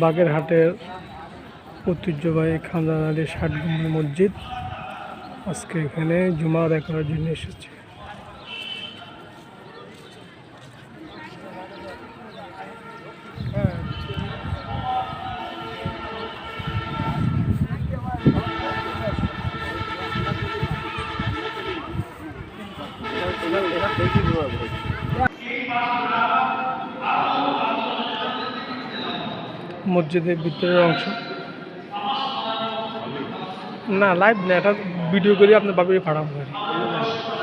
বাগেরহাটের ঐতিহ্যবাহী খানদান আলী ষাট গম্বুজ মসজিদ আজকে এখানে জুমা আদায় করার জন্য এসেছে। মসজিদের ভিতরের অংশ না লাইভ না এটা ভিডিও করে আপনার আর কি।